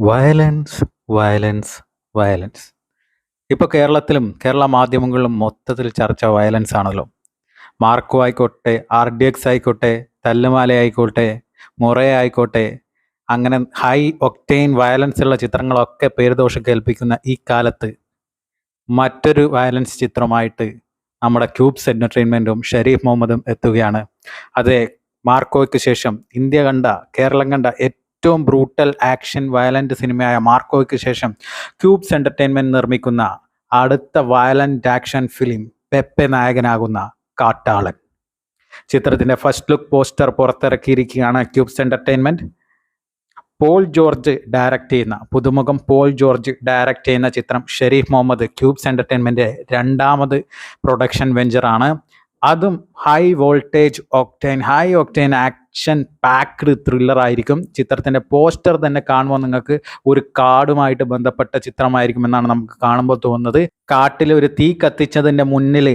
Violence violence violence ഇപ്പോൾ കേരളത്തിലും കേരള മാധ്യമങ്ങളിലും മൊത്തത്തിൽ ചർച്ച വയലൻസ് ആണല്ലോ. മാർക്കോ ആയിക്കോട്ടെ ആർ ഡി എക്സ് ആയിക്കോട്ടെ തല്ലുമാല ആയിക്കോട്ടെ മുറ ആയിക്കോട്ടെ അങ്ങനെ ഹൈ ഒക്ടെയിൻ വയലൻസ് ഉള്ള ചിത്രങ്ങളൊക്കെ പേരുദോഷം കേൾപ്പിക്കുന്ന ഈ കാലത്ത് മറ്റൊരു വയലൻസ് ചിത്രമായിട്ട് നമ്മുടെ ക്യൂബ്സ് എന്റർടൈൻമെന്റും ഷെരീഫ് മുഹമ്മദും എത്തുകയാണ്. അതെ മാർക്കോയ്ക്ക് ശേഷം ഇന്ത്യ കണ്ട കേരളം കണ്ട ഏറ്റവും ബ്രൂട്ടൽ ആക്ഷൻ വയലന്റ് സിനിമയായ മാർക്കോയ്ക്ക് ശേഷം ക്യൂബ്സ് എന്റർടൈൻമെന്റ് നിർമ്മിക്കുന്ന അടുത്ത വയലന്റ് ആക്ഷൻ ഫിലിം പെപ്പെ നായകനാകുന്ന കാട്ടാളൻ. ചിത്രത്തിന്റെ ഫസ്റ്റ് ലുക്ക് പോസ്റ്റർ പുറത്തിറക്കിയിരിക്കുകയാണ് ക്യൂബ്സ് എന്റർടൈൻമെന്റ് പോൾ ജോർജ് ഡയറക്റ്റ് ചെയ്യുന്ന പുതുമുഖം പോൾ ജോർജ് ഡയറക്റ്റ് ചെയ്യുന്ന ചിത്രം ഷെരീഫ് മുഹമ്മദ് ക്യൂബ്സ് എന്റർടൈൻമെന്റ് രണ്ടാമത് പ്രൊഡക്ഷൻ വെഞ്ചറാണ് അതും high voltage octane high octane action packed thriller ആയിരിക്കും. ചിത്രത്തിന്റെ പോസ്റ്റർ തന്നെ കാണുമ്പോൾ നിങ്ങൾക്ക് ഒരു കാടുമായിട്ട് ബന്ധപ്പെട്ട ചിത്രമായിരിക്കും എന്നാണ് നമുക്ക് കാണുമ്പോൾ തോന്നുന്നത്. കാട്ടിൽ ഒരു തീ കത്തിച്ചതിന്റെ മുന്നിൽ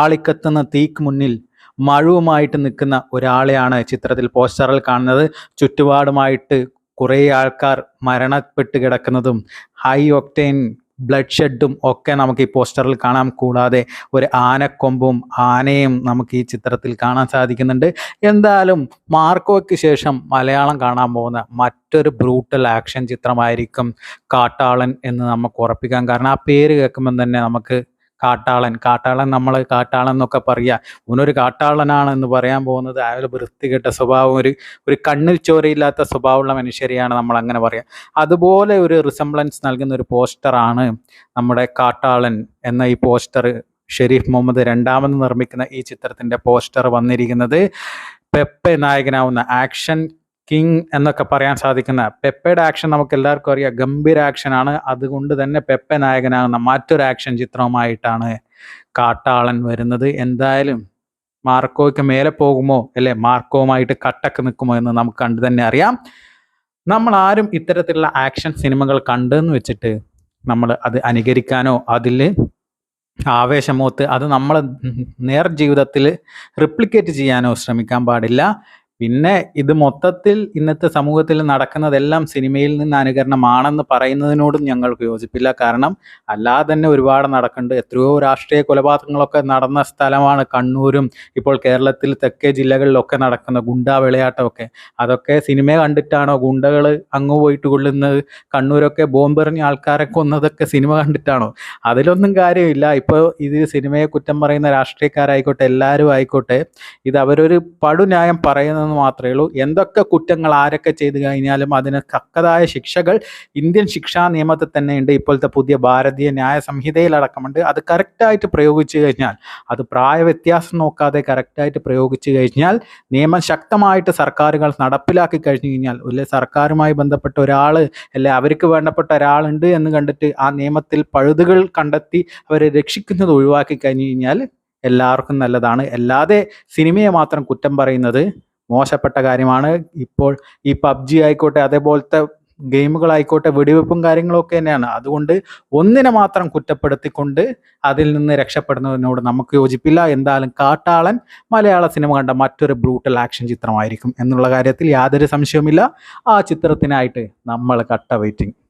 ആളിക്കത്തുന്ന തീക്ക് മുന്നിൽ മഴുവുമായിട്ട് നിൽക്കുന്ന ഒരാളെയാണ് ചിത്രത്തിൽ പോസ്റ്ററിൽ കാണുന്നത്. ചുറ്റുപാടുമായിട്ട് കുറേ ആൾക്കാർ മരണപ്പെട്ട് കിടക്കുന്നതും ഹൈ ഒക്ടൈൻ ബ്ലഡ് ഷെഡും ഒക്കെ നമുക്ക് ഈ പോസ്റ്ററിൽ കാണാം. കൂടാതെ ഒരു ആനക്കൊമ്പും ആനയും നമുക്ക് ഈ ചിത്രത്തിൽ കാണാൻ സാധിക്കുന്നുണ്ട്. എന്തായാലും മാർക്കോയ്ക്ക് ശേഷം മലയാളം കാണാൻ പോകുന്ന മറ്റൊരു ബ്രൂട്ടൽ ആക്ഷൻ ചിത്രമായിരിക്കും കാട്ടാളൻ എന്ന് നമുക്ക് ഉറപ്പിക്കാം. കാരണം ആ പേര് കേൾക്കുമ്പം തന്നെ നമുക്ക് കാട്ടാളൻ കാട്ടാളൻ നമ്മൾ കാട്ടാളൻ എന്നൊക്കെ പറയുക ഇവനൊരു കാട്ടാളനാണ് എന്ന് പറയാൻ പോകുന്നത് അയാൾ വൃത്തികെട്ട സ്വഭാവം ഒരു ഒരു കണ്ണിൽ ചോരയില്ലാത്ത സ്വഭാവമുള്ള മനുഷ്യരെയാണ് നമ്മൾ അങ്ങനെ പറയുക അതുപോലെ ഒരു റിസംബ്ലൻസ് നൽകുന്ന ഒരു പോസ്റ്ററാണ് നമ്മുടെ കാട്ടാളൻ എന്ന ഈ പോസ്റ്റർ ഷെരീഫ് മുഹമ്മദ് രണ്ടാമത് നിർമ്മിക്കുന്ന ഈ ചിത്രത്തിന്റെ പോസ്റ്റർ വന്നിരിക്കുന്നത്. പെപ്പെ നായകനാവുന്ന ആക്ഷൻ കിങ് എന്നൊക്കെ പറയാൻ സാധിക്കുന്ന പെപ്പയുടെ ആക്ഷൻ നമുക്ക് എല്ലാവർക്കും അറിയാം. ഗംഭീര ആക്ഷനാണ് അതുകൊണ്ട് തന്നെ പെപ്പ നായകനാകുന്ന മറ്റൊരു ആക്ഷൻ ചിത്രവുമായിട്ടാണ് കാട്ടാളൻ വരുന്നത്. എന്തായാലും മാർക്കോയ്ക്ക് മേലെ പോകുമോ അല്ലെ? മാർക്കോവുമായിട്ട് കട്ടക്ക് നിൽക്കുമോ എന്ന് നമുക്ക് കണ്ടു തന്നെ അറിയാം. നമ്മൾ ആരും ഇത്തരത്തിലുള്ള ആക്ഷൻ സിനിമകൾ കണ്ടെന്ന് വെച്ചിട്ട് നമ്മൾ അത് അനുകരിക്കാനോ അതിൽ ആവേശമോത്ത് അത് നമ്മൾ നേർ ജീവിതത്തിൽ റിപ്ലിക്കേറ്റ് ചെയ്യാനോ ശ്രമിക്കാൻ പാടില്ല. പിന്നെ ഇത് മൊത്തത്തിൽ ഇന്നത്തെ സമൂഹത്തിൽ നടക്കുന്നതെല്ലാം സിനിമയിൽ നിന്ന് അനുകരണമാണെന്ന് പറയുന്നതിനോടും ഞങ്ങൾക്ക് യോജിപ്പില്ല. കാരണം അല്ലാതെ തന്നെ ഒരുപാട് നടക്കുന്നുണ്ട്. എത്രയോ രാഷ്ട്രീയ കൊലപാതകങ്ങളൊക്കെ നടന്ന സ്ഥലമാണ് കണ്ണൂരും ഇപ്പോൾ കേരളത്തിൽ തെക്കേ ജില്ലകളിലൊക്കെ നടക്കുന്ന ഗുണ്ടാ വിളയാട്ടമൊക്കെ. അതൊക്കെ സിനിമ കണ്ടിട്ടാണോ ഗുണ്ടകൾ അങ്ങ് പോയിട്ട് കൊള്ളുന്നത്? കണ്ണൂരൊക്കെ ബോംബെറിഞ്ഞ ആൾക്കാരെ കൊന്നതൊക്കെ സിനിമ കണ്ടിട്ടാണോ? അതിലൊന്നും കാര്യമില്ല. ഇപ്പോൾ ഇത് സിനിമയെ കുറ്റം പറയുന്ന രാഷ്ട്രീയക്കാരായിക്കോട്ടെ എല്ലാവരും ആയിക്കോട്ടെ ഇത് അവരൊരു പടുന്യായം പറയുന്നതെന്ന് മാത്രമേ ഉള്ളൂ. എന്തൊക്കെ കുറ്റങ്ങൾ ആരൊക്കെ ചെയ്തു കഴിഞ്ഞാലും അതിന് തക്കതായ ശിക്ഷകൾ ഇന്ത്യൻ ശിക്ഷാ നിയമത്തിൽ തന്നെയുണ്ട് ഇപ്പോഴത്തെ പുതിയ ഭാരതീയ ന്യായ സംഹിതയിലടക്കമുണ്ട് അത് കറക്റ്റായിട്ട് പ്രയോഗിച്ചു കഴിഞ്ഞാൽ അത് പ്രായവ്യത്യാസം നോക്കാതെ കറക്റ്റായിട്ട് പ്രയോഗിച്ചു കഴിഞ്ഞാൽ നിയമം ശക്തമായിട്ട് സർക്കാരുകൾ നടപ്പിലാക്കി കഴിഞ്ഞു കഴിഞ്ഞാൽ അല്ലെ സർക്കാരുമായി ബന്ധപ്പെട്ട ഒരാൾ അല്ലെ അവർക്ക് വേണ്ടപ്പെട്ട ഒരാളുണ്ട് എന്ന് കണ്ടിട്ട് ആ നിയമത്തിൽ പഴുതുകൾ കണ്ടെത്തി അവരെ രക്ഷിക്കുന്നത് ഒഴിവാക്കി കഴിഞ്ഞു കഴിഞ്ഞാൽ എല്ലാവർക്കും നല്ലതാണ്. അല്ലാതെ സിനിമയെ മാത്രം കുറ്റം പറയുന്നത് മോശപ്പെട്ട കാര്യമാണ്. ഇപ്പോൾ ഈ പബ്ജി ആയിക്കോട്ടെ അതേപോലത്തെ ഗെയിമുകളായിക്കോട്ടെ വെടിവെപ്പും കാര്യങ്ങളൊക്കെ തന്നെയാണ്. അതുകൊണ്ട് ഒന്നിനെ മാത്രം കുറ്റപ്പെടുത്തിക്കൊണ്ട് അതിൽ നിന്ന് രക്ഷപ്പെടുന്നതിനോട് നമുക്ക് യോജിപ്പില്ല. എന്തായാലും കാട്ടാളൻ മലയാള സിനിമ കണ്ട മറ്റൊരു ബ്രൂട്ടൽ ആക്ഷൻ ചിത്രമായിരിക്കും എന്നുള്ള കാര്യത്തിൽ യാതൊരു സംശയവുമില്ല. ആ ചിത്രത്തിനായിട്ട് നമ്മൾ കട്ട വെയിറ്റിംഗ്.